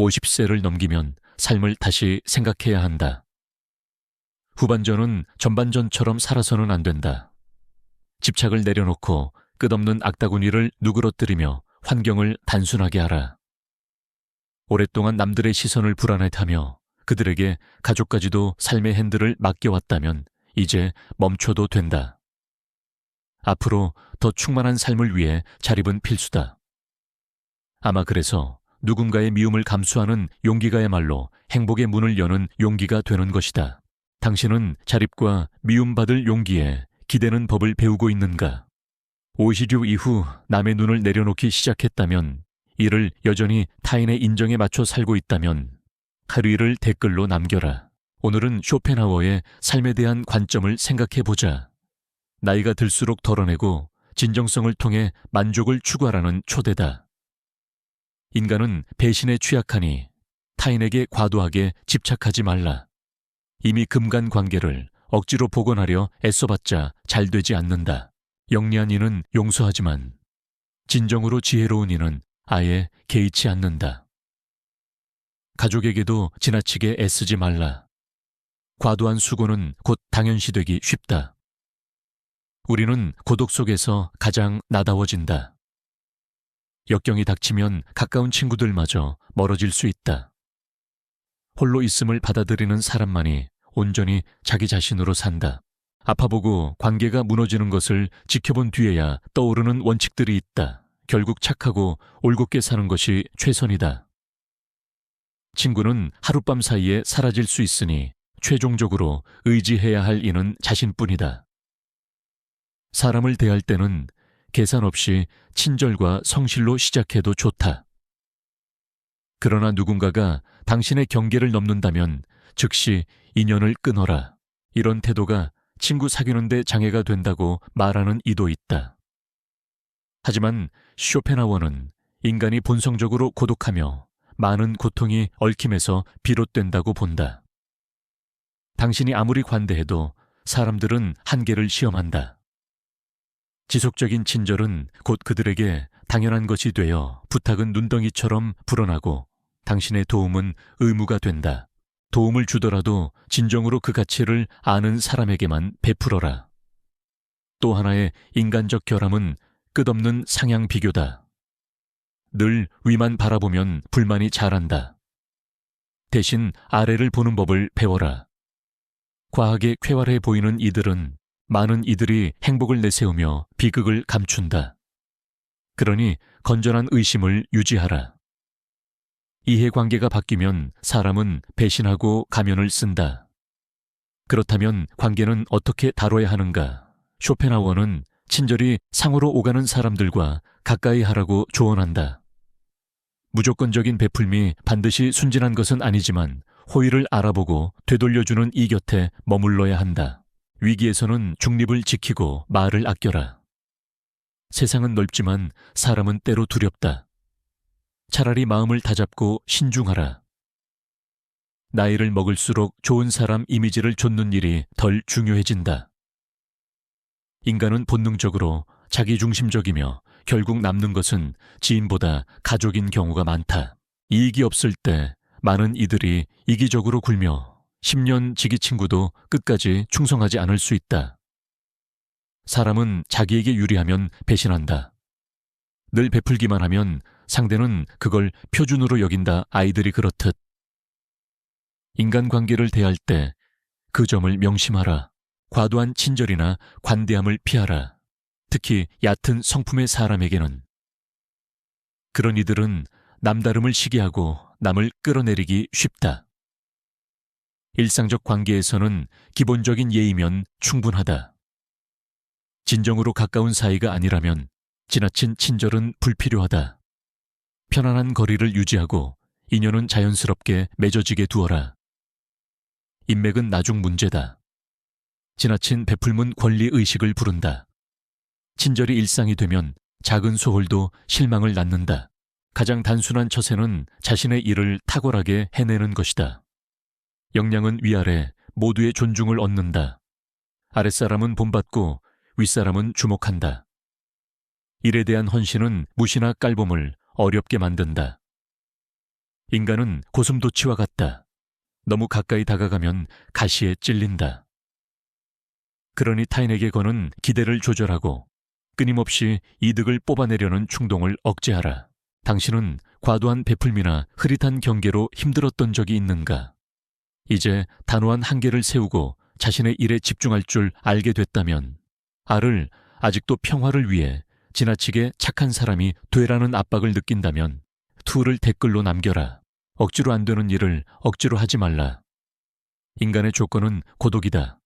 50세를 넘기면 삶을 다시 생각해야 한다. 후반전은 전반전처럼 살아서는 안 된다. 집착을 내려놓고 끝없는 악다구니를 누그러뜨리며 환경을 단순하게 하라. 오랫동안 남들의 시선을 불안해하며 그들에게 가족까지도 삶의 핸들을 맡겨왔다면 이제 멈춰도 된다. 앞으로 더 충만한 삶을 위해 자립은 필수다. 아마 그래서 누군가의 미움을 감수하는 용기가야말로 행복의 문을 여는 용기가 되는 것이다. 당신은 자립과 미움받을 용기에 기대는 법을 배우고 있는가? 오시류 이후 남의 눈을 내려놓기 시작했다면 이를 여전히 타인의 인정에 맞춰 살고 있다면 하루일을 댓글로 남겨라. 오늘은 쇼펜하워의 삶에 대한 관점을 생각해 보자. 나이가 들수록 덜어내고 진정성을 통해 만족을 추구하라는 초대다. 인간은 배신에 취약하니 타인에게 과도하게 집착하지 말라. 이미 금간 관계를 억지로 복원하려 애써봤자 잘 되지 않는다. 영리한 이는 용서하지만 진정으로 지혜로운 이는 아예 개의치 않는다. 가족에게도 지나치게 애쓰지 말라. 과도한 수고는 곧 당연시되기 쉽다. 우리는 고독 속에서 가장 나다워진다. 역경이 닥치면 가까운 친구들마저 멀어질 수 있다. 홀로 있음을 받아들이는 사람만이 온전히 자기 자신으로 산다. 아파보고 관계가 무너지는 것을 지켜본 뒤에야 떠오르는 원칙들이 있다. 결국 착하고 올곧게 사는 것이 최선이다. 친구는 하룻밤 사이에 사라질 수 있으니 최종적으로 의지해야 할 이는 자신뿐이다. 사람을 대할 때는 계산 없이 친절과 성실로 시작해도 좋다. 그러나 누군가가 당신의 경계를 넘는다면 즉시 인연을 끊어라. 이런 태도가 친구 사귀는데 장애가 된다고 말하는 이도 있다. 하지만 쇼펜하워는 인간이 본성적으로 고독하며 많은 고통이 얽힘에서 비롯된다고 본다. 당신이 아무리 관대해도 사람들은 한계를 시험한다. 지속적인 친절은 곧 그들에게 당연한 것이 되어 부탁은 눈덩이처럼 불어나고 당신의 도움은 의무가 된다. 도움을 주더라도 진정으로 그 가치를 아는 사람에게만 베풀어라. 또 하나의 인간적 결함은 끝없는 상향 비교다. 늘 위만 바라보면 불만이 자란다. 대신 아래를 보는 법을 배워라. 과하게 쾌활해 보이는 이들은 많은 이들이 행복을 내세우며 비극을 감춘다. 그러니 건전한 의심을 유지하라. 이해관계가 바뀌면 사람은 배신하고 가면을 쓴다. 그렇다면 관계는 어떻게 다뤄야 하는가? 쇼펜하워는 친절히 상으로 오가는 사람들과 가까이 하라고 조언한다. 무조건적인 베풀미 반드시 순진한 것은 아니지만 호의를 알아보고 되돌려주는 이 곁에 머물러야 한다. 위기에서는 중립을 지키고 말을 아껴라. 세상은 넓지만 사람은 때로 두렵다. 차라리 마음을 다잡고 신중하라. 나이를 먹을수록 좋은 사람 이미지를 좇는 일이 덜 중요해진다. 인간은 본능적으로 자기중심적이며 결국 남는 것은 지인보다 가족인 경우가 많다. 이익이 없을 때 많은 이들이 이기적으로 굴며 10년 지기 친구도 끝까지 충성하지 않을 수 있다. 사람은 자기에게 유리하면 배신한다. 늘 베풀기만 하면 상대는 그걸 표준으로 여긴다 아이들이 그렇듯. 인간관계를 대할 때 그 점을 명심하라. 과도한 친절이나 관대함을 피하라. 특히 얕은 성품의 사람에게는. 그런 이들은 남다름을 시기하고 남을 끌어내리기 쉽다. 일상적 관계에서는 기본적인 예의면 충분하다. 진정으로 가까운 사이가 아니라면 지나친 친절은 불필요하다. 편안한 거리를 유지하고 인연은 자연스럽게 맺어지게 두어라. 인맥은 나중 문제다. 지나친 베풀문 권리 의식을 부른다. 친절이 일상이 되면 작은 소홀도 실망을 낳는다. 가장 단순한 처세는 자신의 일을 탁월하게 해내는 것이다. 역량은 위아래 모두의 존중을 얻는다. 아랫사람은 본받고 윗사람은 주목한다. 일에 대한 헌신은 무시나 깔봄을 어렵게 만든다. 인간은 고슴도치와 같다. 너무 가까이 다가가면 가시에 찔린다. 그러니 타인에게 거는 기대를 조절하고 끊임없이 이득을 뽑아내려는 충동을 억제하라. 당신은 과도한 베풀미나 흐릿한 경계로 힘들었던 적이 있는가? 이제 단호한 한계를 세우고 자신의 일에 집중할 줄 알게 됐다면 알을 아직도 평화를 위해 지나치게 착한 사람이 되라는 압박을 느낀다면 투를 댓글로 남겨라. 억지로 안 되는 일을 억지로 하지 말라. 인간의 조건은 고독이다.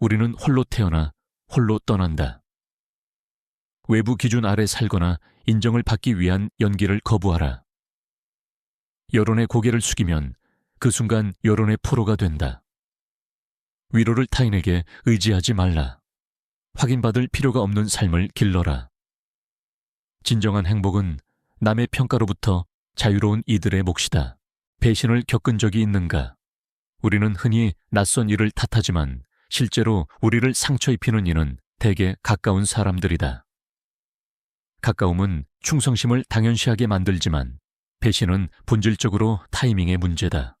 우리는 홀로 태어나 홀로 떠난다. 외부 기준 아래 살거나 인정을 받기 위한 연기를 거부하라. 여론의 고개를 숙이면 그 순간 여론의 포로가 된다. 위로를 타인에게 의지하지 말라. 확인받을 필요가 없는 삶을 길러라. 진정한 행복은 남의 평가로부터 자유로운 이들의 몫이다. 배신을 겪은 적이 있는가? 우리는 흔히 낯선 이를 탓하지만 실제로 우리를 상처 입히는 이는 대개 가까운 사람들이다. 가까움은 충성심을 당연시하게 만들지만 배신은 본질적으로 타이밍의 문제다.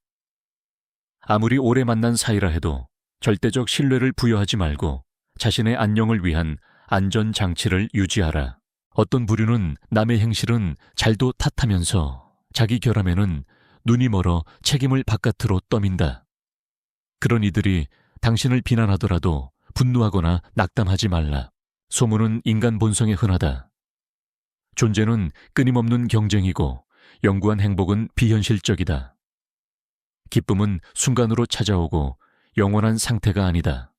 아무리 오래 만난 사이라 해도 절대적 신뢰를 부여하지 말고 자신의 안녕을 위한 안전 장치를 유지하라. 어떤 부류는 남의 행실은 잘도 탓하면서 자기 결함에는 눈이 멀어 책임을 바깥으로 떠민다. 그런 이들이 당신을 비난하더라도 분노하거나 낙담하지 말라. 소문은 인간 본성에 흔하다. 존재는 끊임없는 경쟁이고 영구한 행복은 비현실적이다. 기쁨은 순간으로 찾아오고 영원한 상태가 아니다.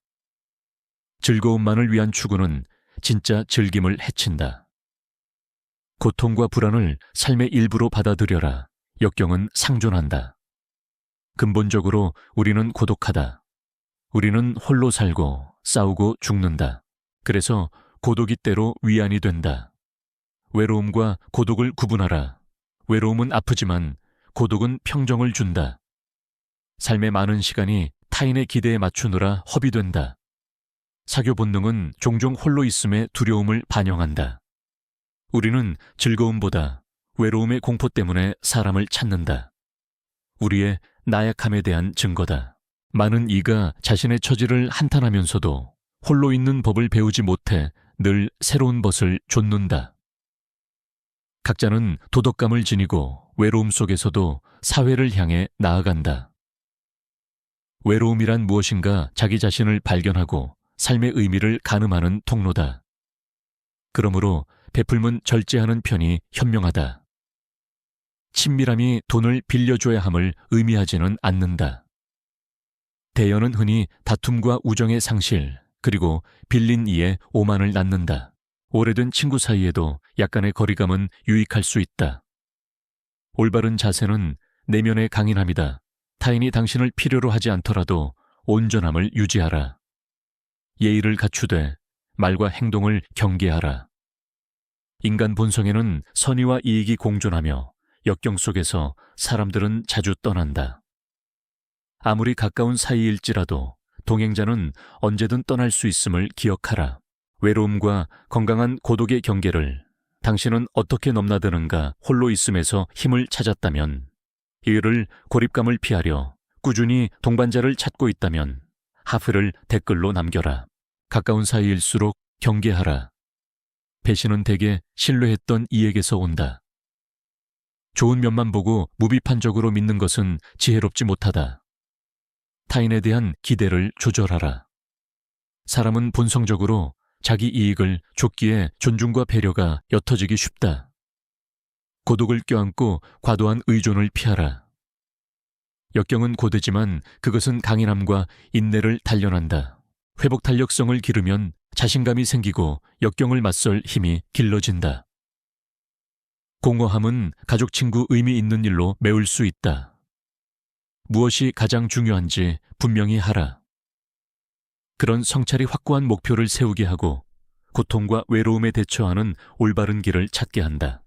즐거움만을 위한 추구는 진짜 즐김을 해친다. 고통과 불안을 삶의 일부로 받아들여라. 역경은 상존한다. 근본적으로 우리는 고독하다. 우리는 홀로 살고 싸우고 죽는다. 그래서 고독이 때로 위안이 된다. 외로움과 고독을 구분하라. 외로움은 아프지만 고독은 평정을 준다. 삶의 많은 시간이 타인의 기대에 맞추느라 허비된다. 사교 본능은 종종 홀로 있음의 두려움을 반영한다. 우리는 즐거움보다 외로움의 공포 때문에 사람을 찾는다. 우리의 나약함에 대한 증거다. 많은 이가 자신의 처지를 한탄하면서도 홀로 있는 법을 배우지 못해 늘 새로운 벗을 좇는다. 각자는 도덕감을 지니고 외로움 속에서도 사회를 향해 나아간다. 외로움이란 무엇인가 자기 자신을 발견하고 삶의 의미를 가늠하는 통로다. 그러므로 베풀면 절제하는 편이 현명하다. 친밀함이 돈을 빌려줘야 함을 의미하지는 않는다. 대연은 흔히 다툼과 우정의 상실, 그리고 빌린 이에 오만을 낳는다. 오래된 친구 사이에도 약간의 거리감은 유익할 수 있다. 올바른 자세는 내면의 강인함이다. 타인이 당신을 필요로 하지 않더라도 온전함을 유지하라. 예의를 갖추되 말과 행동을 경계하라. 인간 본성에는 선의와 이익이 공존하며 역경 속에서 사람들은 자주 떠난다. 아무리 가까운 사이일지라도 동행자는 언제든 떠날 수 있음을 기억하라. 외로움과 건강한 고독의 경계를 당신은 어떻게 넘나드는가 홀로 있음에서 힘을 찾았다면 이를 고립감을 피하려 꾸준히 동반자를 찾고 있다면 하프를 댓글로 남겨라. 가까운 사이일수록 경계하라. 배신은 대개 신뢰했던 이에게서 온다. 좋은 면만 보고 무비판적으로 믿는 것은 지혜롭지 못하다. 타인에 대한 기대를 조절하라. 사람은 본성적으로 자기 이익을 좁기에 존중과 배려가 옅어지기 쉽다. 고독을 껴안고 과도한 의존을 피하라. 역경은 고되지만 그것은 강인함과 인내를 단련한다. 회복 탄력성을 기르면 자신감이 생기고 역경을 맞설 힘이 길러진다. 공허함은 가족 친구 의미 있는 일로 메울 수 있다. 무엇이 가장 중요한지 분명히 하라. 그런 성찰이 확고한 목표를 세우게 하고 고통과 외로움에 대처하는 올바른 길을 찾게 한다.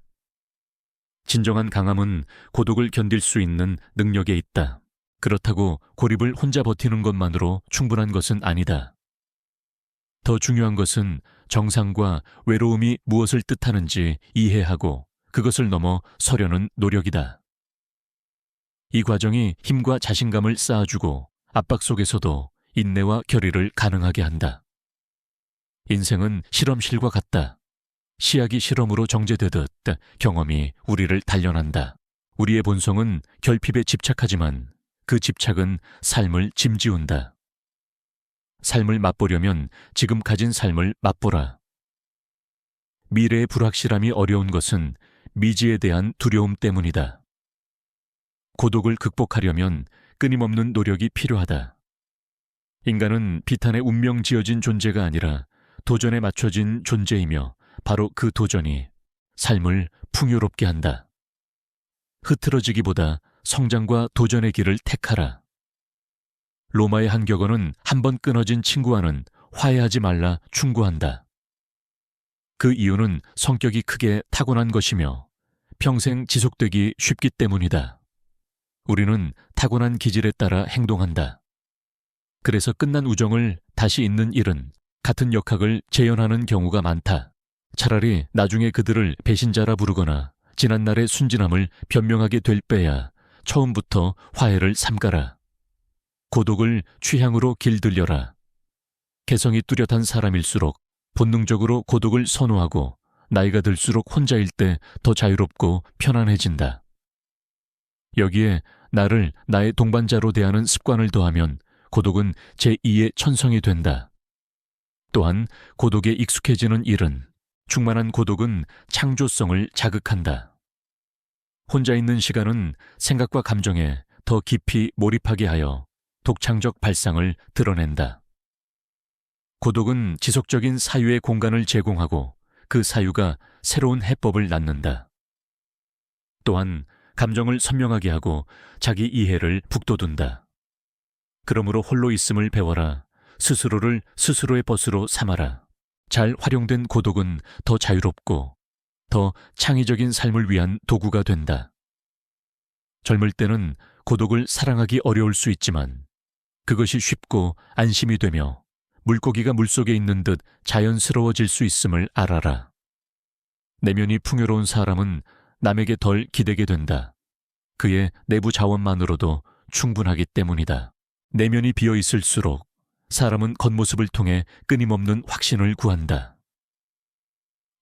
진정한 강함은 고독을 견딜 수 있는 능력에 있다. 그렇다고 고립을 혼자 버티는 것만으로 충분한 것은 아니다. 더 중요한 것은 정상과 외로움이 무엇을 뜻하는지 이해하고 그것을 넘어 서려는 노력이다. 이 과정이 힘과 자신감을 쌓아주고 압박 속에서도 인내와 결의를 가능하게 한다. 인생은 실험실과 같다. 시약이 실험으로 정제되듯 경험이 우리를 단련한다. 우리의 본성은 결핍에 집착하지만 그 집착은 삶을 짐지운다. 삶을 맛보려면 지금 가진 삶을 맛보라. 미래의 불확실함이 어려운 것은 미지에 대한 두려움 때문이다. 고독을 극복하려면 끊임없는 노력이 필요하다. 인간은 비탄에 운명 지어진 존재가 아니라 도전에 맞춰진 존재이며 바로 그 도전이 삶을 풍요롭게 한다. 흐트러지기보다 성장과 도전의 길을 택하라. 로마의 한 격언은 한번 끊어진 친구와는 화해하지 말라 충고한다. 그 이유는 성격이 크게 타고난 것이며 평생 지속되기 쉽기 때문이다. 우리는 타고난 기질에 따라 행동한다. 그래서 끝난 우정을 다시 잇는 일은 같은 역학을 재현하는 경우가 많다. 차라리 나중에 그들을 배신자라 부르거나 지난날의 순진함을 변명하게 될 빼야 처음부터 화해를 삼가라. 고독을 취향으로 길들여라. 개성이 뚜렷한 사람일수록 본능적으로 고독을 선호하고 나이가 들수록 혼자일 때 더 자유롭고 편안해진다. 여기에 나를 나의 동반자로 대하는 습관을 더하면 고독은 제2의 천성이 된다. 또한 고독에 익숙해지는 일은 충만한 고독은 창조성을 자극한다. 혼자 있는 시간은 생각과 감정에 더 깊이 몰입하게 하여 독창적 발상을 드러낸다. 고독은 지속적인 사유의 공간을 제공하고 그 사유가 새로운 해법을 낳는다. 또한 감정을 선명하게 하고 자기 이해를 북돋운다. 그러므로 홀로 있음을 배워라. 스스로를 스스로의 벗으로 삼아라. 잘 활용된 고독은 더 자유롭고 더 창의적인 삶을 위한 도구가 된다. 젊을 때는 고독을 사랑하기 어려울 수 있지만 그것이 쉽고 안심이 되며 물고기가 물속에 있는 듯 자연스러워질 수 있음을 알아라. 내면이 풍요로운 사람은 남에게 덜 기대게 된다. 그의 내부 자원만으로도 충분하기 때문이다. 내면이 비어 있을수록 사람은 겉모습을 통해 끊임없는 확신을 구한다.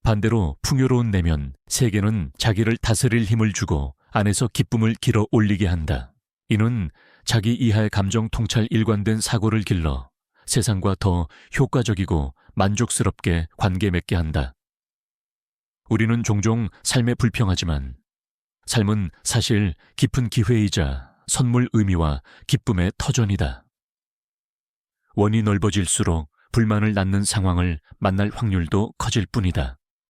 반대로 풍요로운 내면, 세계는 자기를 다스릴 힘을 주고 안에서 기쁨을 길어 올리게 한다. 이는 자기 이하의 감정 통찰 일관된 사고를 길러 세상과 더 효과적이고 만족스럽게 관계 맺게 한다. 우리는 종종 삶에 불평하지만 삶은 사실 깊은 기회이자 선물 의미와 기쁨의 터전이다. 원이 넓어질수록 불만을 낳는 상황을 만날 확률도 커질 뿐이다.